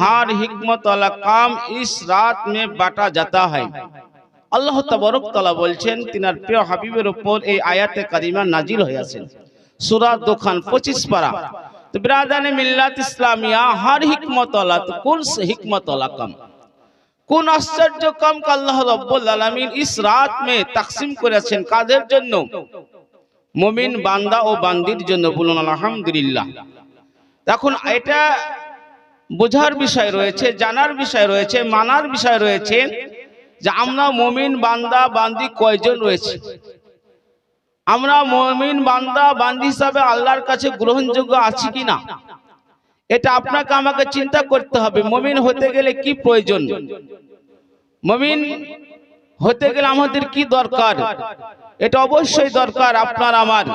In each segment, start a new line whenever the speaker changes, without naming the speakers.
हर हिकमत वाला काम इस रात में बांटा जाता है আল্লাহ তাবারক তাআলা বলছেন তিনার প্রিয় হাবিবের উপর এই আয়াতে কারিমা নাজিল হয়েছেন সূরা দোকান 25 পারা তো বিরাদানে মিল্লাত ইসলামিয়া হর হিকমত वाला তো কোন সে হিকমত वाला কাম কোন আশ্চর্য কাম কা আল্লাহ রাব্বুল আলামিন ইস রাত মে তাকসিম করেছেন কাদের জন্য মুমিন বান্দা ও বান্দির জন্য বলুন আলহামদুলিল্লাহ এখন এটা বোঝার বিষয় রয়েছে, জানার বিষয় রয়েছে, মানার বিষয় রয়েছে যে আমরা মমিন বান্দা, বান্দি কয়জন রয়েছে? আমরা মমিন বান্দা, বান্দি হিসাবে আল্লাহর কাছে গ্রহণযোগ্য আছি কিনা? এটা আপনাকে আমাকে চিন্তা করতে হবে, মমিন হতে গেলে কি প্রয়োজন? মমিন হতে গেলে আমাদের কি দরকার? এটা অবশ্যই দরকার আপনার, আমার।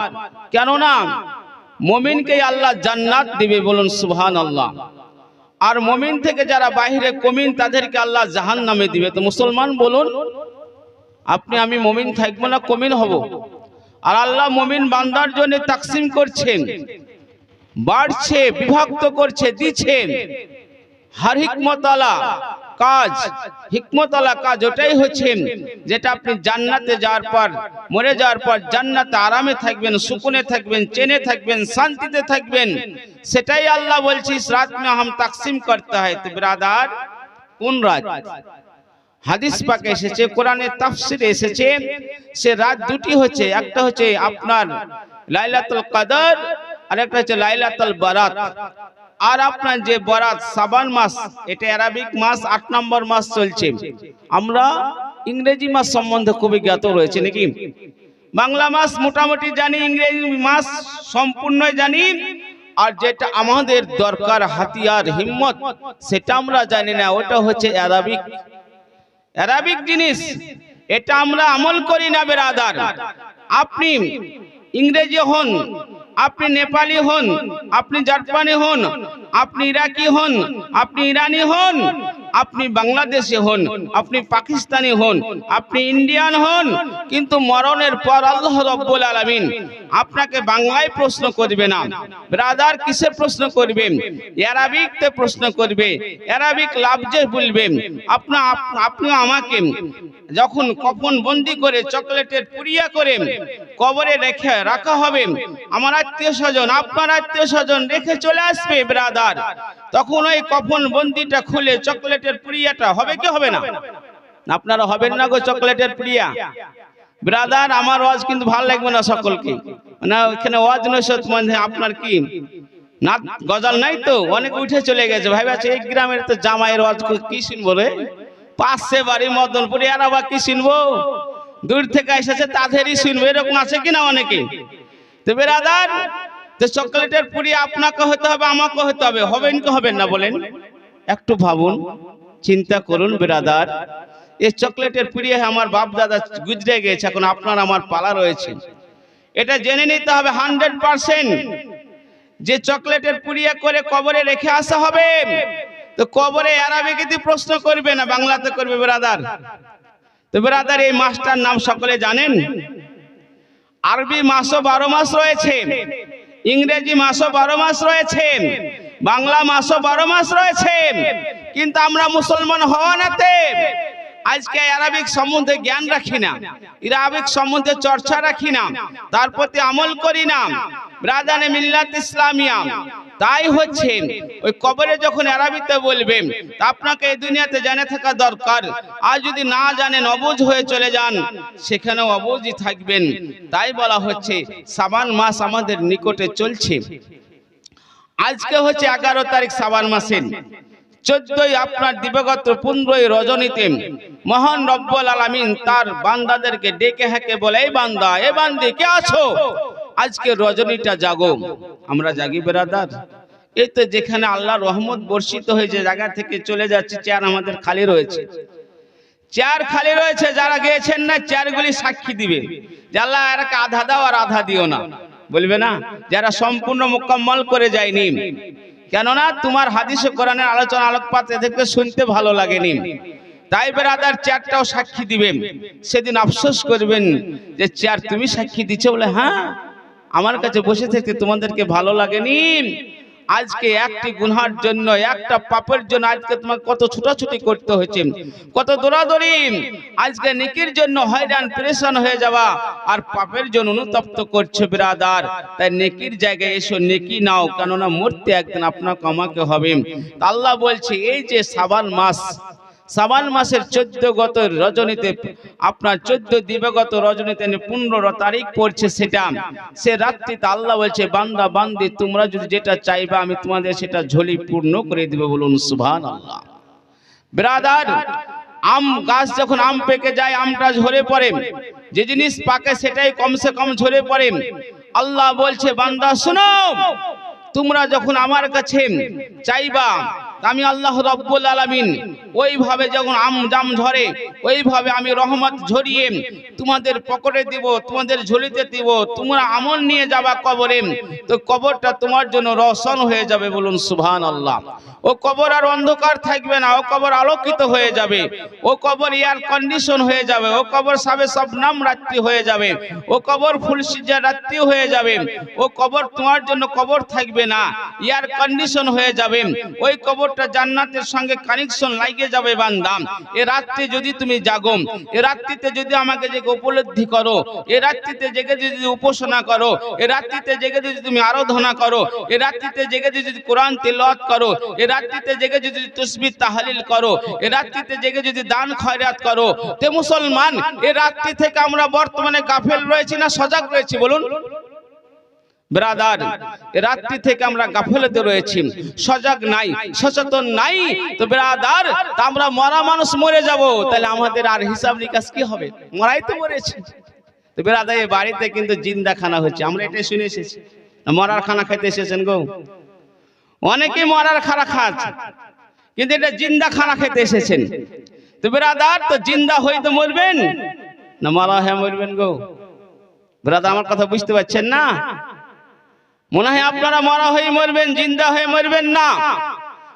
কেননা মমিনকে আল্লাহ জান্নাত দিবে, বলুন সুবহান আল্লাহ আর মমিন থেকে যারা বাহিরে কমিন, তাদেরকে আল্লাহ জাহান নামে দিবে। তো মুসলমান বলুন, আপনি, আমি মমিন থাকব না, কমিন হব? আর আল্লাহ মমিন বান্দার জন্য তাকসিম করছেন, বাড়ছে, বিভক্ত করছে, দিচ্ছেন, হার হিকমতালা কাজ হিকমতালা কাজ, ওটাই হচ্ছে যেটা আপনি জান্নাতে যাওয়ার পর, মরে যাওয়ার পর জান্নাতে আরামে থাকবেন, সুকুনে থাকবেন, চেনে থাকবেন, শান্তিতে থাকবেন। সেটাই আল্লাহ বলছি, ইস রাত মে হাম তাকসিম করতে হয়। তো বিরাদার, কোন রাত? হাদিস পাকে এসেছে কোরআনের তাফসিরে এসেছে, সে রাত দুটি হচ্ছে, একটা হচ্ছে আপনার লাইলাতুল কদর আর একটা হচ্ছে লাইলাতুল বারাত। আর আপনার যে বরাত, সাবান মাস, এটা অ্যারাবিক মাস, আট নম্বর মাস চলছে। আমরা ইংরেজি মাস সম্বন্ধে খুবই জ্ঞাত রয়েছে, নাকি? বাংলা মাস মোটামুটি জানি, ইংরেজি মাস সম্পূর্ণ জানি, আর যেটা আমাদের দরকার, হাতিয়ার, হিম্মত, সেটা আমরা জানি না, ওটা হচ্ছে অ্যারাবিক অ্যারাবিক জিনিস, এটা আমরা আমল করি না, বেরাদার। আপনি ইংরেজি হন আপনি নেপালি হন আপনি জাপানি হন আপনি ইরাকি হন আপনি ইরানি হন আপনি বাংলাদেশে হন, আপনি পাকিস্তানি হন, আপনি ইন্ডিয়ান হন, কিন্তু মরণের পর আল্লাহ রব্বুল আলামিন আপনাকে বাংলায় প্রশ্ন করবে না। ব্রাদার কিসে প্রশ্ন করবেন অ্যারাবিকতে প্রশ্ন করবে। অ্যারাবিক লাভজে বলবেন আপনা, আপনি আমাকে যখন কফন বন্দি করে চকলেটের পুরিয়া করে কবরে রেখে রাখা হবে, আমার আত্মীয় স্বজন, আপনার আত্মীয় স্বজন রেখে চলে আসবে, ব্রাদার। তখন ওই কফন বন্দিটা খুলে চকলেটের পুরিয়াটা, হবে কি হবে না? আপনারা হবেন না গো চকলেটের প্রিয়া। ব্রাদার আমার ওয়াজ কিন্তু ভালো লাগবে না সকলকে। না ওখানে ওয়াজ নৈশত মানে আপনার কি? না গজাল নাই তো? অনেক উঠে চলে গেছে। ভাই আছে এই গ্রামের তো জামাইয়ের ওয়াজ কি শুনব রে? পাশে বাড়ি মদনপুরে, আর আবার কি শুনব? দূর থেকে এসেছে, তাদেরই শুনব। এরকম আছে কিনা অনেকে? তো বেরাদার তো চকলেটের পুরি আপনাকে হতে হবে, আমাকে হতে হবে। হবেন কি হবেন না বলেন? একটু ভাবুন। চিন্তা করুন, বেরাদার। এই চকলেটের পুড়িয়ে আমার বাপ দাদা গুজরে গেছে, এখন আপনার আমার পালা রয়েছে। এটা জেনে নিতে হবে হান্ড্রেড পার্সেন্ট যে চকলেটের পুড়িয়ে করে কবরে রেখে আসা হবে। তো কবরে আরবিকে প্রশ্ন করবে না, বাংলাতে করবে, বেরাদার। তো বেরাদার, এই মাসটার নাম সকলে জানেন? আরবি মাসও বারো মাস রয়েছে, ইংরেজি মাসও বারো মাস রয়েছে বাংলা মাসও বারো মাস রয়েছে, কিন্তু আমরা মুসলমান হওয়া নাতে আজকে আরবিক সম্বন্ধে জ্ঞান রাখি না আরবিক সম্বন্ধে চর্চা রাখি না, তার প্রতি আমল করি না ব্রাদানে মিল্লাত ইসলামিয়া। তাই হচ্ছে, ওই কবরে যখন আরবিতে বলবেন আপনাকে এই দুনিয়াতে জেনে থাকা দরকার, আর যদি না জানেন অবুঝ হয়ে চলে যান, সেখানেও অবুজই থাকবেন। তাই বলা হচ্ছে, সাবান মাস আমাদের নিকটে চলছে। আজকে হচ্ছে এগারো তারিখ সাবান মাসের। চোদ্দই আপনার দিবগত পনেরোই রজনীতে মহান রব্বুল আলামিন তার বান্দাদেরকে ডেকে হেঁকে বলে, এই বান্দা এ বান্দি, কে আছো? আজকে রজনীটা জাগো। আমরা জাগি বেরাদার। এই তো যেখানে আল্লাহ রহমত বর্ষিত হয়েছে, জায়গা থেকে চলে যাচ্ছে, চেয়ার আমাদের খালি রয়েছে। চেয়ার খালি রয়েছে, যারা গিয়েছেন না, চেয়ারগুলি সাক্ষী দিবে। যে আল্লাহ এরাকে আধা দাও আর আধা দিও না। বলবে না? যারা সম্পূর্ণ মোকাম্মল করে যায়নি। কেননা তোমার হাদিস কোরআনের আলোচনা আলোকপাত এদেরকে শুনতে ভালো লাগেনি তাই বেরাদার চেয়ারটাও সাক্ষী দিবেন। সেদিন আফসোস করবেন যে চেয়ার তুমি সাক্ষী দিচ্ছ বলে হ্যাঁ আমার কাছে বসে থাকতে তোমাদেরকে ভালো লাগেনি আজকে একটি গুনহার জন্য, একটা পাপের জন্য আজকে তোমাকে কত ছুটাছুটি করতে হয়েছে। কত দৌড়াদৌড়ি। আজকে নিকির জন্য হয়রান, পরেশান হয়ে যাওয়া আর পাপের জন্য অনুতপ্ত করছে বিরাদার। তাই নেকির জায়গায় এসো, নেকি নাও, কেননা মরতে একদিন আপনাকে, আমাকে হবে। আল্লাহ বলছে, এই যে সাবান মাস সাবান মাসের চোদ্দ গত রজনীতে, আপনার চোদ্দ দিবগত রজনীতে পনেরো তারিখ পড়ছে সেটা। সে রাত্রিতে আল্লাহ বলছে, বান্দা, বান্দি, তোমরা যদি যেটা চাইবে, আমি তোমাদের সেটা ঝোলি পূর্ণ করে দিবে বলুন সুভান আল্লাহ ব্রাদার, আম গাছ যখন আম পেকে যায়, আমটা ঝরে পড়ে। যে জিনিস পাকে সেটাই কমসে কম ঝরে পড়ে। আল্লাহ বলছে, বান্দা, শুনো, তোমরা যখন আমার কাছে চাইবা আমি আল্লাহ রব্বুল আলামিন ওইভাবে যখন আম জাম ঝরে, ওইভাবে আমি রহমত ঝরিয়ে তোমাদের পকেটে দিব, তোমাদের ঝুলিতে দিব, তোমরা আমল নিয়ে যাবা কবরে। তো কবরটা তোমার জন্য রসন হয়ে যাবে বলুন সুবহান আল্লাহ ও কবর আর অন্ধকার থাকবে না, ও কবর আলোকিত হয়ে যাবে। ও কবর এয়ার কন্ডিশন হয়ে যাবে, ও কবর সাবে সব নাম রাত্রি হয়ে যাবে। ও কবর ফুলসিজা রাত্রি হয়ে যাবে। ও কবর তোমার জন্য কবর থাকবে না এয়ার কন্ডিশন হয়ে যাবে। ওই কবরটা জান্নাতের সঙ্গে কানেকশন লাগিয়ে যাবে বান্দাম এ রাত্রে যদি তুমি জাগো, এ রাত্রিতে যদি আমাকে জেগে উপলব্ধি করো, এ রাত্রিতে জেগে যদি উপাসনা করো, এ রাত্রিতে জেগে যদি তুমি আরাধনা করো, এ রাত্রিতে জেগে যদি কোরআন তেলাওয়াত করো, এ রাত্রিতে জেগে যদি তসবিহ তাহলিল করো, এ রাত্রিতে জেগে যদি দান খয়রাত করো, তে মুসলমান, এ রাত্রি থেকে আমরা বর্তমানে গাফেল রয়েছি না সজাগ রয়েছি বলুন? ব্রাদার রাত্রি থেকে আমরা গাফেলতে রয়েছি। সজাগ নাই, সচেতন নাই। তো ব্রাদার, তা আমরা মরা মানুষ মরে যাব। তাহলে আমাদের আর হিসাব নিকাশ কি হবে? মরাই তো মরেছি। তো ব্রাদার এই বাড়িতে কিন্তু জিন্দা খানা হচ্ছে আমরা এটাই শুনে এসেছি। মরার খানা খাইতে এসেছেন গো? অনেকে মরার খানা খাচ্ছে, কিন্তু এটা জিন্দা খানা খেতে এসেছেন। তো ব্রাদার, তো জিন্দা হই তো মরবেন। না মারা হ্যাঁ মরবেন গো। ব্রাদার, আমার কথা বুঝতে পারছেন না? মনে হয় আপনারা মরা হয়ে মরবেন, জিন্দা হয়ে মরবেন না।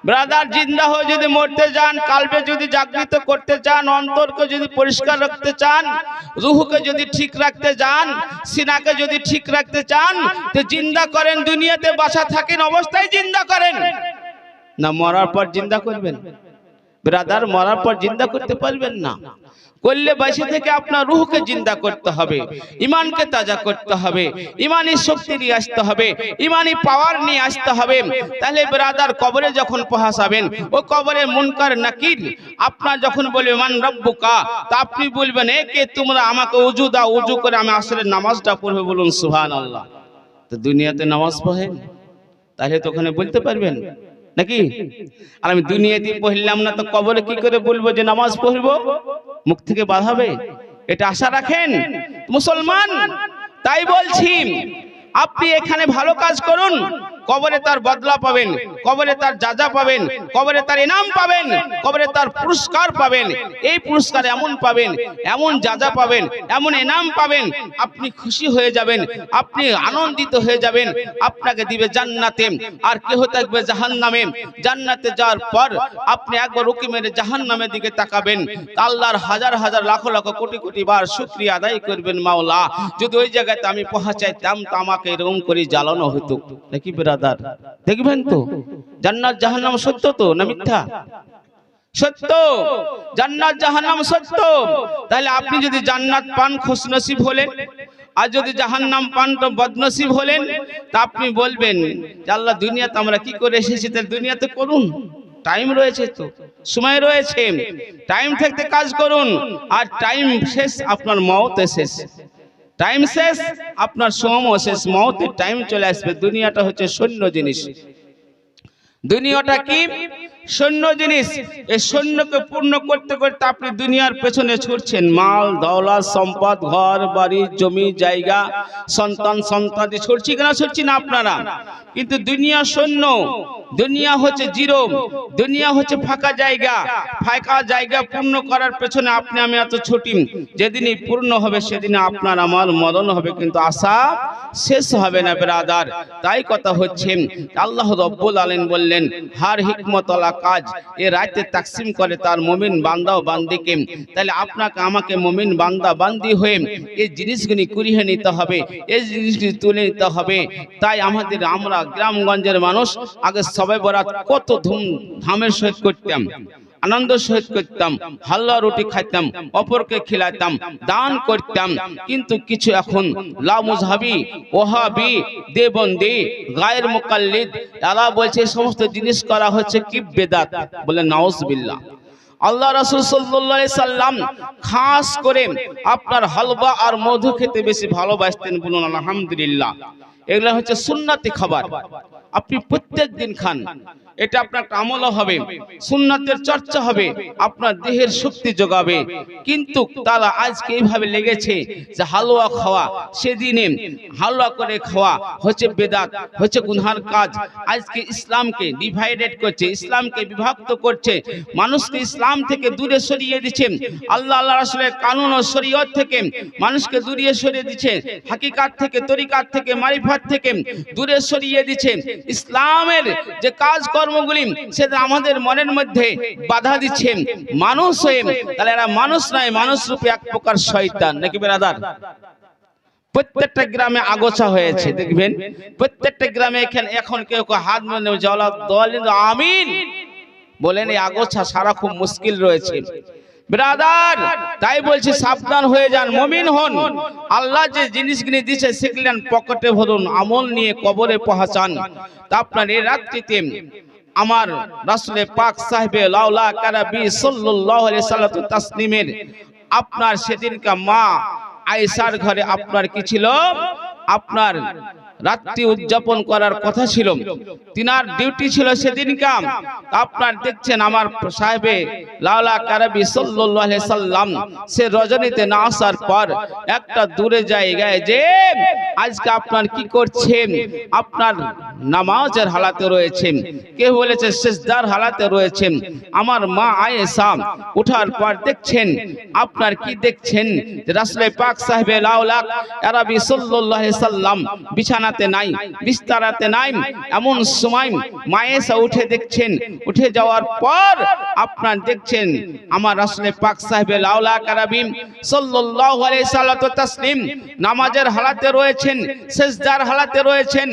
ব্রাদার জিন্দা হয়ে যদি মরতে চান কালবে যদি জাগৃত করতে চান অন্তরকে যদি পরিষ্কার রাখতে চান, রুহকে যদি ঠিক রাখতে চান সিনাকে যদি ঠিক রাখতে চান, তো জিন্দা করেন, দুনিয়াতে বাসা থাকেন, অবস্থায় জিন্দা করেন। না, মরার পর জিন্দা করবেন। ব্রাদার মরার পর জিন্দা করতে পারবেন না। করলে বাইশে থেকে আপনার রুহকে জিন্দা করতে হবে ইমানকে তাজা করতে হবে ইমানি শক্তি নিয়ে আসতে হবে ইমানি পাওয়ার নিয়ে আসতে হবে। তাহলে ব্রাদার কবরে যখন পহাসাবেন ও কবরে মুনকার নাকির আপনার যখন বলবে, মান রব্বুকা তা আপনি বলবেন, এ কে তোমরা আমাকে উজু দাও, উজু করে আমি আসলে নামাজটা পড়বে বলুন সুহান আল্লাহ তো দুনিয়াতে নামাজ পড়েন? তাহলে তো ওখানে বলতে পারবেন নাকি? আর আমি দুনিয়া দুনিয়াতে পড়লাম না, তো কবরে কি করে বলব যে নামাজ পড়ব? মুখ থেকে বাধাবে এটা আশা রাখেন? মুসলমান, তাই বলছি, আপনি এখানে ভালো কাজ করুন কবরে তার বদলা পাবেন, কবরে তার যাজা পাবেন, কবরে তার ইনাম পাবেন, কবরে তার পুরস্কার পাবেন। এই পুরস্কার এমন পাবেন, এমন যাজা পাবেন, এমন ইনাম পাবেন, আপনি খুশি হয়ে যাবেন, আপনি আনন্দিত হয়ে যাবেন, আপনাকে দিবে জান্নাতে আর কেহ থাকবে জাহান্নামে। জান্নাতে যাওয়ার পর আপনি একবার উকি মেরে জাহান্নামের দিকে তাকাবেন। আল্লাহর হাজার হাজার লাখ লাখ কোটি কোটি বার শুক্রিয়া আদায় করবেন মাওলা। যদি ওই জায়গাতে আমি পৌঁছাইতাম তো আমাকে এরকম করে জ্বালানো হতো। নাকি ব্রাদার দেখবেন তো? জান্নাত, জাহান্নাম সত্য তো না মিথ্যা? সত্য। জান্নাত, জাহান্নাম সত্য। তাহলে আপনি যদি জান্নাত পান, খুশনসিব হলেন। আর যদি জাহান্নাম পান, তো বদনসিব হলেন। তা আপনি বলবেন আল্লাহ, দুনিয়াতে আমরা কি করে এসেছি? তাহলে দুনিয়াতে করুন। টাইম রয়েছে তো। সময় রয়েছে। টাইম থাকতে কাজ করুন। আর টাইম শেষ, আপনার মত শেষ। টাইম শেষ, আপনার সময় শেষ। মহতের টাইম চলে আসবে। দুনিয়াটা হচ্ছে শূন্য জিনিস। দুনিয়াটা কি? শূন্য জিনিস, এই শূন্যকে পূর্ণ করতে করতে আপনি দুনিয়ার পেছনে ছুটছেন। মাল দৌলা সম্পদ, ঘর, বাড়ি, জমি, জায়গা, সন্তান সন্তান ছুটছি কিনা, ছুটছি না আপনারা? কিন্তু দুনিয়া শূন্য দুনিয়া হচ্ছে জিরো, দুনিয়া হচ্ছে ফাঁকা জায়গা। ফাঁকা জায়গা পূর্ণ করার পেছনে আপনি, আমি এত ছুটি। যেদিনই পূর্ণ হবে সেদিনে আপনার আমার মরণ হবে, কিন্তু আশা শেষ হবে না, বেরাদার। তাই কথা হচ্ছে, আল্লাহ রব্বুল আলেন বললেন, হার হিকমত আলা কাজ, এ রাতে তাকসিম করে তার মুমিন বান্দা ও বান্দিকে। তাহলে আপনাকে, আমাকে মুমিন বান্দা, বান্দি হয়ে এই জিনিসগুলি কুড়িয়ে নিতে হবে, এই জিনিসগুলি তুলে নিতে হবে। তাই আমাদের, আমরা গ্রামগঞ্জের মানুষ আগে সবাই বরাত কত ধুম ধামের সহিত করতাম। আনন্দ সহিত করতাম হাল্লা রুটি খাইতাম, অপরকে খিলাইতাম, দান করতাম। কিন্তু কিছু এখন লামুজহাবি ওহাবি, দেবন্দি, গায়ের মোকাল্লিদ এরা বলছে সমস্ত জিনিস করা হচ্ছে কি বেদাত? বলে, নাউজবিল্লাহ। আল্লাহ রাসুল সাল্লাল্লাহু সাল্লাম খাস করে আপনার হালবা আর মধু খেতে বেশি ভালোবাসতেন বলুন, আলহামদুলিল্লাহ। এগুলো হচ্ছে সুন্নাতি খাবার। আপনি প্রত্যেক দিন খান। এটা আপনার একটা আমলও হবে, সুন্নাতের চর্চা হবে, আপনার দেহের শক্তি যোগাবে। কিন্তু তারা আজকে এইভাবে লেগেছে যে হালুয়া খাওয়া, সেদিনে হালুয়া করে খাওয়া হচ্ছে বেদাত, হচ্ছে গুনহার কাজ। আজকে ইসলামকে ডিভাইডেড করছে, ইসলামকে বিভক্ত করছে। মানুষকে ইসলাম থেকে দূরে সরিয়ে দিচ্ছে। আল্লাহ আল্লাহ রাসূলের কানুন ও শরীয়ত থেকে মানুষকে দূরে সরিয়ে দিচ্ছে। হাকিকাত থেকে, তরিকাত থেকে, মারিফাত থেকে দূরে সরিয়ে দিচ্ছে। ইসলামের যে কাজ কর্মগুলি সেটা আমাদের মনের মধ্যে বাধা দিচ্ছে মানুষ হয়ে তাহলে এরা মানুষ নয়, মানুষ রূপে এক প্রকার শয়তান। নাকি বেরাদার? প্রত্যেকটা গ্রামে আগোছা হয়েছে, দেখবেন? প্রত্যেকটা গ্রামে এখানে এখন কেউ কেউ হাত মানে জলা দল আমিন! বলেন এই আগোছা সারা খুব মুশকিল রয়েছে। ব্রাদার, তাই বলছি সাবধান হয়ে যান, মমিন হন। আল্লাহ যে জিনিসগুলি দিচ্ছে সেগুলি পকেটে ভরুন, আমল নিয়ে কবরে পৌঁছান। তা আপনার এই রাত্রিতে আমার রাসুলে পাক সাহেবে লাউলা কারাবি সাল্লাল্লাহু আলাইহি সাল্লাতু আপনার সেদিনকার মা আয়েশার ঘরে আপনার কি ছিল? আপনার রাত্রি উদযাপন করার কথা ছিল। তিনার ডিউটি ছিল সেদিন কাম। আপনার দেখছেন আমার সাহেবে লালা কারাবি আলাইহি সাল্লাম, সে রজনীতে না আসার পর একটা দূরে জায়গায় যে, আজকে আপনার কি করছেন? আপনার নামাজের হালাতে রয়েছেন। কে বলেছে শেষদার হালাতে রয়েছেন। আমার মা আয়েশা উঠার পর দেখছেন, আপনার কি দেখছেন? রাসূলে পাক সাহেবে লাউলাক আরবি আলাইহি সাল্লাম বিছানাতে নাই বিস্তারাতে নাই, এমন সময় মায়েশা উঠে দেখছেন। উঠে যাওয়ার পর আপনার দেখছেন আমার রাসূলে পাক সাহেবে লাউলাক আরবি সাল্লাল্লাহু আলাইহি সাল্লাতু তাসলিম নামাজের হালাতে রয়েছেন, সেজদার হালাতে রয়েছেন।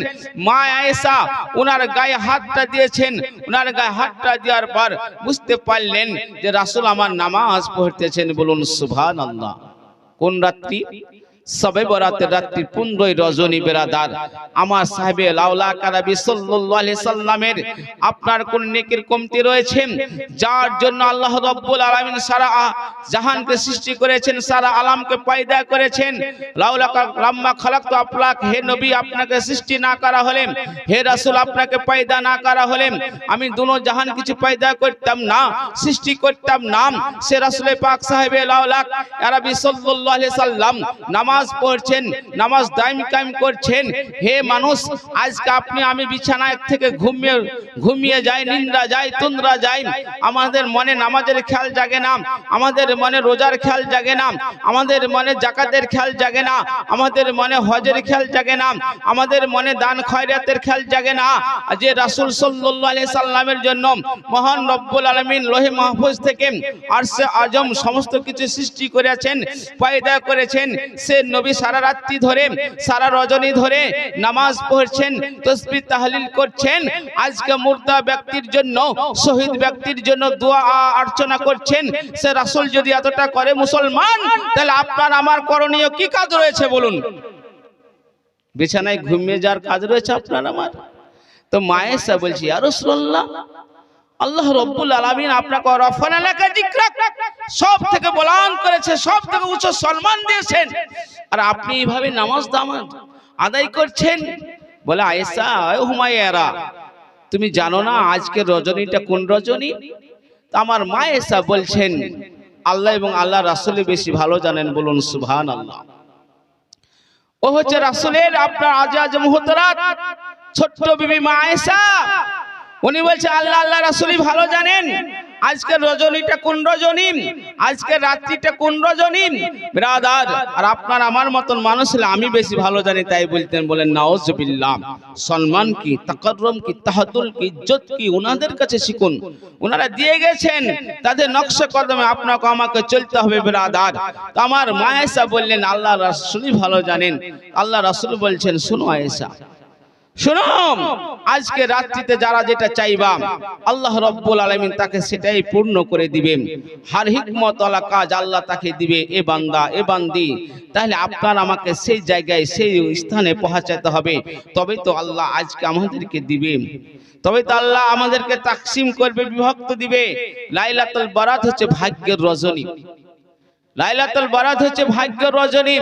মা আয়েশা ওনার গায়ে হাতটা দিয়েছেন ওনার গায়ে হাতটা দেওয়ার পর বুঝতে পারলেন যে রাসূল আমার নামাজ পড়তেছেন বলুন সুবহানাল্লাহ। কোন রাত্রি? সবে বরাতের রাত্রি পনেরোই রজনী বেরাদার। আমার সাহেবে লাউলা কারাবি আলাইহি সাল্লামের আপনার কোন নেকির কমতি রয়েছে। যার জন্য আল্লাহ রাব্বুল আলামিন সারা জাহানকে সৃষ্টি করেছেন সারা আলামকে পয়দা করেছেন। লাউলা লাম্মা খালাকতু আপলাক হে নবী আপনাকে সৃষ্টি না করা হলেন হে রাসুল আপনাকে পায়দা না করা হলেন আমি দুনো জাহান কিছু পায়দা করতাম না সৃষ্টি করতাম না। সে রাসুলে পাক সাহেবে লাউলা আরবি আলাইহি সাল্লাম নামাজ পড়ছেন, নামাজ দাইম কায়েম করছেন। হে মানুষ, আজকে আপনি আমি বিছানায় থেকে ঘুমিয়ে ঘুমিয়ে যাই, নিন্দ্রা যাই, তুন্দ্রা যাই। আমাদের মনে নামাজের খেয়াল জাগে না। আমাদের মনে রোজার খেয়াল জাগে না। আমাদের মনে জাকাতের খেয়াল জাগে না। আমাদের মনে হজের খেয়াল জাগে না। আমাদের মনে দান খয়রাতের খেয়াল জাগে না। যে রাসূল আলাইহি সাল্লামের জন্য মহান রব্বুল আলামিন লোহে মাহফুজ থেকে আরশে আজম সমস্ত কিছু সৃষ্টি করেছেন, পয়দা করেছেন। সে নবী সারা রাত্রি ধরে, সারা রজনী ধরে নামাজ পড়ছেন, তসবিহ তাহলিল করছেন। আজকে মুর্দা ব্যক্তির জন্য, শহীদ ব্যক্তির জন্য দোয়া অর্চনা করছেন। সে রাসুল যদি এতটা করে মুসলমান, তাহলে আপনার আমার করণীয় কি কাজ রয়েছে বলুন? বিছানায় ঘুমিয়ে যাওয়ার কাজ রয়েছে আপনার আমার? তো মায়েসা বলছি আর রাসূলুল্লাহ আল্লাহ রব্বুল আলামিন আপনাকে রফান জিকরা সব থেকে বলান করেছে সব থেকে উচ্চ সম্মান দিয়েছেন। আর আপনি এইভাবে নামাজ দামাজ আদায় করছেন? বলে, আয়েশা, এ হুমায়রা, তুমি জানো না আজকের রজনীটা কোন রজনী? আমার মা এসা বলছেন, আল্লাহ এবং আল্লাহ রাসূলই বেশি ভালো জানেন বলুন সুভান আল্লাহ ও হচ্ছে রাসূলের আপনার আজ আজ মুহতারাত ছোট্ট বিবি মা আয়েশা উনি বলছে, আল্লাহ আল্লাহ রাসুলি ভালো জানেন। আজকের রজনীটা কোন রজনী আজকের রাত্রিটা কোন রজনী ব্রাদার, আর আপনার আমার মতন মানুষ হলে আমি বেশি ভালো জানি। তাই বলতেন, বলেন নাওজবিল্লাহ সম্মান কি, তাকররম কি তাহাতুল কি, ইজ্জত কি ওনাদের কাছে শিখুন। ওনারা দিয়ে গেছেন, তাদের নকশা কদমে আপনাকে, আমাকে চলতে হবে, ব্রাদার। তো আমার মায়েসা বললেন, আল্লাহ রাসুলই ভালো জানেন। আল্লাহ রাসুল বলছেন, শুনো আয়েশা শুনো আজকে রাত্রিতে যারা যেটা চাইবা, আল্লাহ রব্বুল আলমিন তাকে সেটাই পূর্ণ করে দিবেন। হার হিকমত আলা কাজ আল্লাহ তাকে দিবে, এ বান্দা, এ বান্দি। তাহলে আপনার আমাকে সেই জায়গায়, সেই স্থানে পৌঁছাতে হবে। তবে তো আল্লাহ আজকে আমাদেরকে দিবে। তবে তো আল্লাহ আমাদেরকে তাকসিম করবে, বিভক্ত দিবে। লাইলাতুল বারাত হচ্ছে ভাগ্যের রজনী। লাইলাতুল বারাত হচ্ছে ভাগ্য রজনী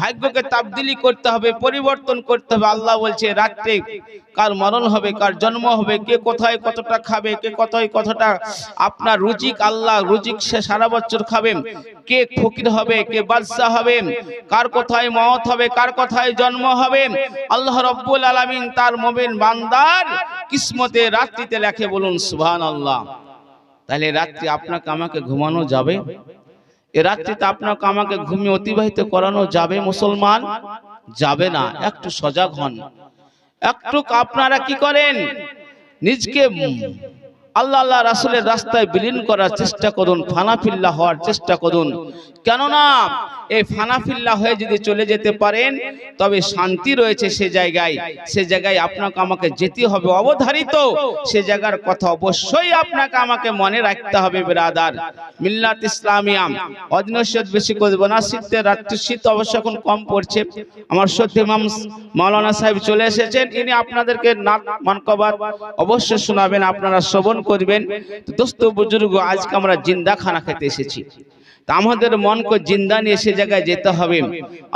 ভাগ্যকে তাবদিলি করতে হবে, পরিবর্তন করতে হবে। আল্লাহ বলছে, রাত্রে কার মরণ হবে, কার জন্ম হবে, কে কোথায় কতটা খাবে, কে কোথায় কতটা আপনার রুজিক, আল্লাহ রুজিক সে সারা বছর খাবেন কে ফকির হবে, কে বাদশাহ হবে, কার কোথায় মত হবে, কার কোথায় জন্ম হবে। আল্লাহ রব্বুল আলামিন তার মোমেন বান্দার কিসমতে রাত্রিতে লেখে বলুন, সুবহানাল্লাহ। তাহলে রাত্রি আপনাকে, আমাকে ঘুমানো যাবে? এ রাত্রিতে আপনাকে আমাকে ঘুমিয়ে অতিবাহিত করানো যাবে মুসলমান? যাবে না একটু সজাগ হন। একটু আপনারা কি করেন? নিজকে আল্লাহ আল্লাহ রাসুলের রাস্তায় বিলীন করার চেষ্টা করুন, ফানাফিল্লা হওয়ার চেষ্টা করুন। কেননা, এই ফানাফিল্লা হয়ে যদি চলে যেতে পারেন, তবে শান্তি রয়েছে সে জায়গায়। সে জায়গায় আপনাকে আমাকে যেতে হবে, অবধারিত। সে জায়গার কথা অবশ্যই আপনাকে আমাকে মনে রাখতে হবে, বেরাদার। মিল্লাত ইসলামিয়াম অদিনশ্বর বেশি করব না, শীতের রাত্রি, শীত অবশ্য এখন কম পড়ছে। আমার সত্যি ইমাম মাওলানা সাহেব চলে এসেছেন, ইনি আপনাদেরকে নাত মানকবাদ অবশ্যই শোনাবেন, আপনারা শ্রবণ করবেন? দোস্ত, বুজুর্গ, আজকে আমরা জিন্দা খানা খেতে এসেছি। তা আমাদের মনকে জিন্দা নিয়ে সে জায়গায় যেতে হবে।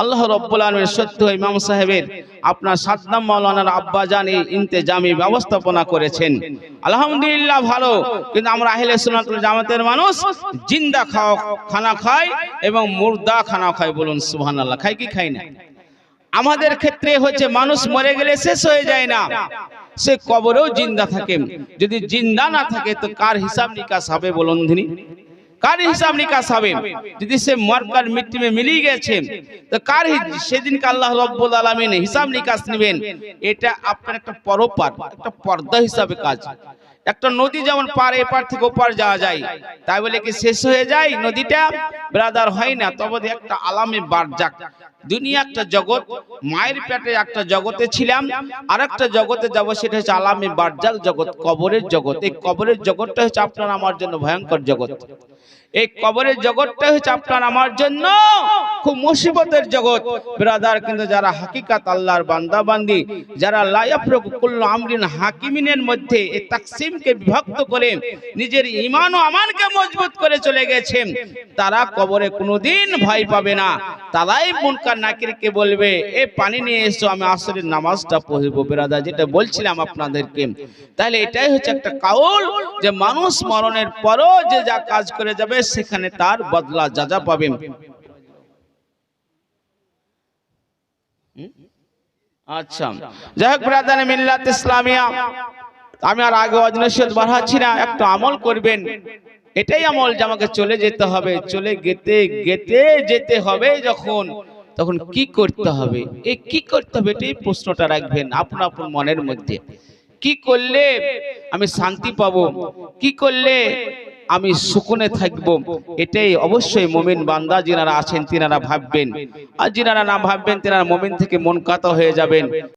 আল্লাহ রব্বুল আলমের সত্য ইমাম সাহেবের আপনার সাদ্দাম মাওলানার আব্বা জান ইন্তেজামি ব্যবস্থাপনা করেছেন। আলহামদুলিল্লাহ ভালো, কিন্তু আমরা আহলে সুন্নাতুল জামাতের মানুষ জিন্দা খাওয়া খানা খায় এবং মুর্দা খানা খায় বলুন সুহান আল্লাহ খাই কি খাই না? আমাদের ক্ষেত্রে হচ্ছে মানুষ মরে গেলে শেষ হয়ে যায় না। সে কবরেও জিন্দা থাকে। যদি জিন্দা না থাকে, তো কার হিসাব নিকাশ হবে বলুন ধনী কার হিসাব নিকাশ হবে? যদি সে মরকার মৃত্যুমে মিলিয়ে গেছে, তো কার সেদিনকে আল্লাহ রব্বুল আলামিন হিসাব নিকাশ নেবেন? এটা আপনার একটা পরপার একটা পর্দা হিসাবে কাজ। একটা নদী যেমন পার, এপার থেকে ওপার যাওয়া যায়, তাই বলে কি শেষ হয়ে যায় নদীটা? ব্রাদার হয় না, তবে একটা আলামে বারজাক। দুনিয়া একটা জগৎ, মায়ের পেটে একটা জগতে ছিলাম আর একটা জগতে যাব সেটা হচ্ছে আলামী বার্জাল জগৎ, কবরের জগৎ। এই কবরের জগৎটা হচ্ছে আপনার আমার জন্য ভয়ঙ্কর জগৎ। এই কবরের জগৎটা হচ্ছে আপনার আমার জন্য। খুব মুসিবতের জগৎ। ব্রাদার কিন্তু যারা হাকিকাত আল্লাহর বান্দা বান্দি যারা লায়াফরক কুল্লু আমরিন হাকিমিনের মধ্যে এই তাকসিমকে বিভক্ত করে, নিজের ইমান ও আমানকে মজবুত করে চলে গেছেন, তারা কবরে কোনোদিন ভয় পাবে না। তারাই মুনকার নাকিরকে বলবে, এ পানি নিয়ে এসো, আমি আসরের নামাজটা পড়ব। বেরাদা যেটা বলছিলাম আপনাদেরকে তাহলে এটাই হচ্ছে একটা কাউল যে মানুষ মরণের পরও যে যা কাজ করে যাবে, সেখানে তার বদলা যা যা পাবেন। আচ্ছা। যাই হোক, ব্রাদার মিল্লাত ইসলামিয়া, আমি আর আগে অজনসিয়ত বাড়াচ্ছি না, একটু আমল করবেন। এটাই আমল যে আমাকে চলে যেতে হবে, চলে গেতে গেতে যেতে হবে যখন, তখন কি করতে হবে? এ কি করতে হবে এটাই প্রশ্নটা রাখবেন আপন আপন মনের মধ্যে। কি করলে আমি শান্তি পাব? কি করলে আমি সুকুনে থাকব? এটাই অবশ্যই মোমিন বান্দা, যিনারা আছেন তিনারা ভাববেন। আর যিনারা না ভাববেন, তিনারা মোমিন থেকে মন কাতা হয়ে যাবেন।